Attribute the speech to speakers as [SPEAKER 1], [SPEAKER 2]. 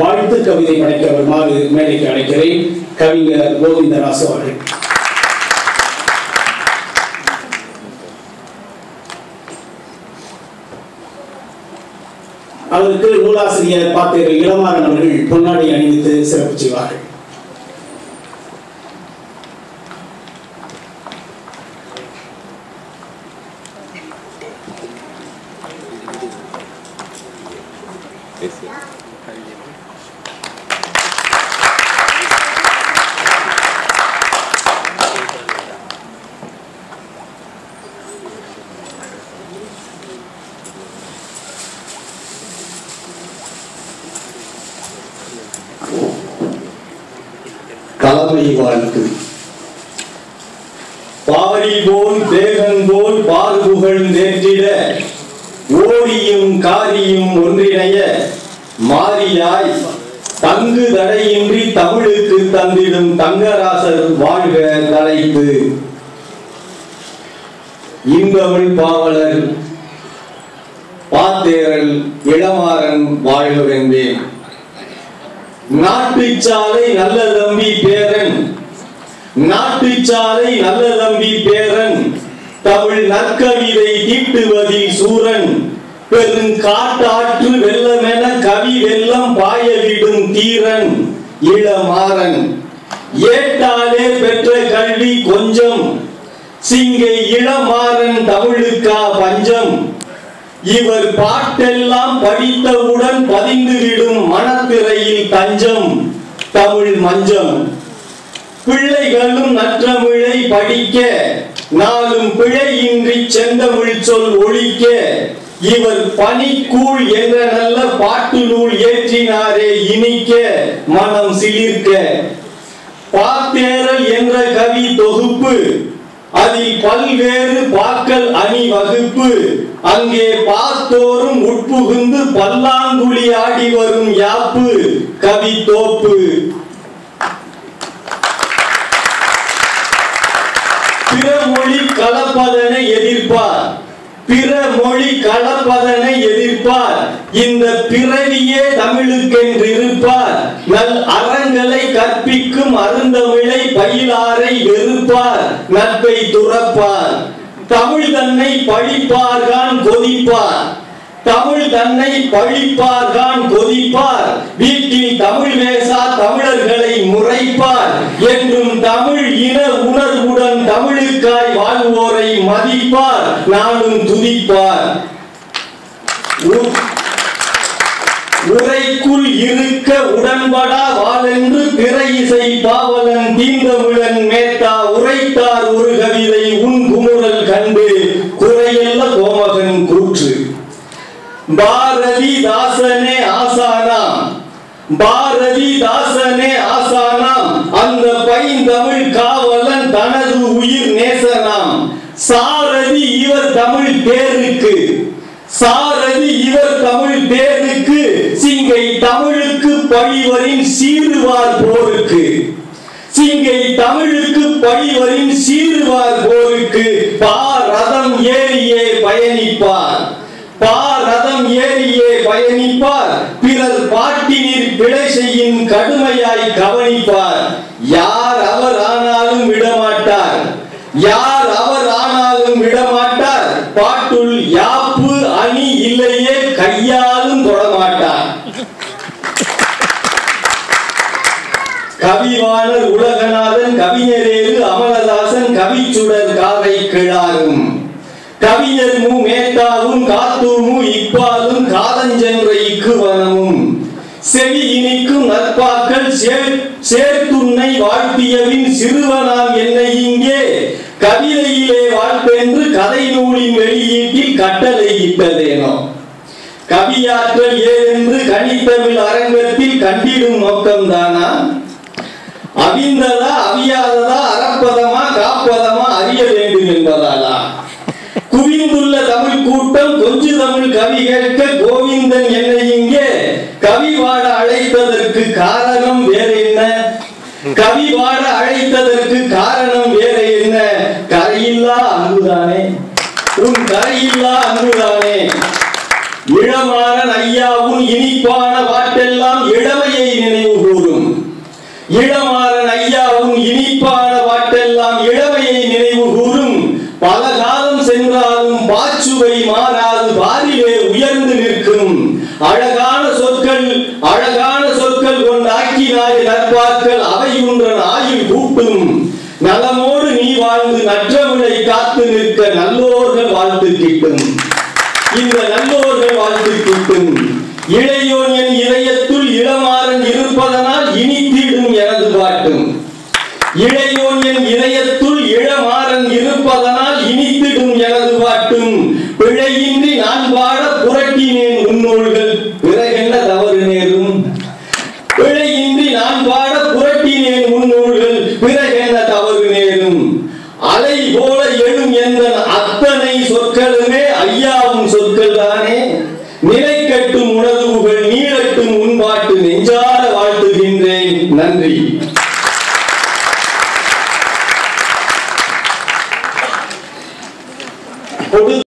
[SPEAKER 1] வாழ்த்து கவிதை படைக்க வருமாறு மேடைக்கு அழைக்கிறேன் கவிஞர் கோவிந்தராசு அவர்கள். அவருக்கு நூலாசிரியர் பாத்தேர் இளமாறன் அவர்கள் பொன்னாடி அணிவித்து சிறப்பு செய்வார்கள்.
[SPEAKER 2] தலைமை வாழ்த்து பாரி போல் தேகன் போல் பார்புகள் நேற்றிட ஓடியும் காரியும் ஒன்றிணைய மாறியாய் தங்கு தடையின்றி தமிழுக்கு தந்திடும் தங்கராசர் வாழ்க தலைப்பு இன்பமிழ் பாவலர் பாத்தேரல் இளமாறன் வாழ்க வென்றேன். நாட்டுச்சாலை நல்ல தம்பி பேரன். நாட்டுச்சாலை நல்ல தம்பி பேரன். தமிழ் நற்கவிதை தீட்டுவதில் சூரன். பெருங்காட்டாற்று எல்லாம் பாயலிடும் தீரன் இளமாறன். ஏட்டாலே பெற்ற கல்வி கொஞ்சம் சிங்கை இளமாறன் தமிழுக்கா பஞ்சம். இவர் பாட்டெல்லாம் படித்தவுடன் பதிந்துவிடும் மனத்திரையில் தஞ்சம் தமிழ் மஞ்சம். பிள்ளைகளும் நற்றமிழை படிக்க நாளும் பிழையின்றி செந்தமிழ் சொல் ஒழிக்க இவர் பனிக்கூழ் என்ற நல்ல பாட்டு நூல் ஏற்றினாரே இனிக்க மனம் சிலிர்க்க. பாத்தேரல் என்ற கவி தொகுப்பு அதில் பல்வேறு பாக்கள் அணி வகுப்பு. அங்கே பார்த்தோறும் உட்புகுந்து பல்லாங்குழி ஆடி வரும் யாப்பு கவி தோப்பு. பிற மொழி கலப்பதனை எதிர்ப்பார். பிற மொழி கலப்பதனை எதிர்ப்பார். இந்த பிறவியே தமிழுக்கென்று இருப்பார் நல் அறங்களை கற்பிக்கும் அருந்தமிழை பயிலாரை வெறுப்பார். நட்பை துறப்பார். தமிழ் தன்னை பழிப்பார்கான் கொதிப்பார். தமிழ் தன்னை பழிப்பார்கான் கொதிப்பார். வீட்டில் தமிழ் பேசா தமிழர்களை முறைப்பார். என்றும் தமிழ் இன உணர்வுடன் தமிழுக்காய் வாழ்வோரை மதிப்பார் நானும் துதிப்பார். உரைக்குள் இருக்க உடன்படா வாழென்று பிற இசை பாவலன் தீண்டவுடன் மேத்தா உரைத்தார் ஒரு கவிதை உன் குமுறல் கண்டு குறையல்ல கோமகன் கூற்று. பாரதி தாசனே ஆசானா பாரதி தாச தேர்வுக்கு. சாரதி இவர் தமிழ் தேர்வுக்கு சிங்கை தமிழுக்கு பழிவரின் சீருவார் போருக்கு. சிங்கை தமிழுக்கு பழிவரின் சீருவார் போருக்கு. பாரதம் ஏறியே பயணிப்பார். பாரதம் ஏறியே பயணிப்பார். பிறர் பாட்டினில் பிழை செய்யும் கடுமையாய் கவனிப்பார். யார் அவர் ஆனாலும் விடமாட்டார். யார் அவர் பாட்டுள் யாப்பு அணி இல்லையே கையாலும் தொடமாட்டான். கவிவாணர் உலகநாதன் கவிஞரேறு அமலதாசன் கவிச்சுடர் காதை கிழாரும். கவிஞர் மு மேத்தாவும் காத்தூமு இப்பாலும் காதஞ்சென்ற இக்குவனமும் செவி இனிக்கும் நற்பாக்கள் சேர்த்துன்னை வாழ்த்தியவின் சிறுவனாம் என்னை இங்கே கவிதையிலே வாழ்ப்பென்று கதை நூலின் வெளியீட்டில் கட்டளையிட்டதேனோ? கவியாற்றல் ஏதென்று கனித்தமிழ் அரங்கத்தில் கண்டிடும் நோக்கம்தானா அவிந்ததா அவியாததா அறப்பதமா காப்பதமா அறிய வேண்டும் என்பதாலா? குவிந்துள்ள தமிழ் கூட்டம் கொஞ்சு தமிழ் கவி கேட்க கோவிந்தன் என்னை இங்கே கவி பாட அழைத்ததற்கு காரணம் வேற என்ன கவி பாட அழைத்ததற்கு காரணம் எல்லா அன்புதானே இளமான ஐயாவும் இனிப்பான பாட்டெல்லாம் இளமையை நினைவு கூறும். இளமான ஐயாவும் இனிப்பான பாட்டெல்லாம் இளமையை நினைவு கூறும். பல காலம் சென்றாலும் பாச்சுவை மாறாது பாரிலே உயர்ந்து நிற்கும். அழகான சொற்கள் அழகான சொற்கள் கொண்டாக்கி நாய நற்பார்கள் அவை உன்ற நாயில் கூட்டும். நலமோடு நீ வாழ்ந்து நற்ற கிட்டும் இந்த நல்லவர்கள் வாழ்த்து கிட்டும் இளையோன் என் இதயத்துள் இளமாறன் இருப்பதனால் இனி தீடும் எனது பாட்டும். Gandhi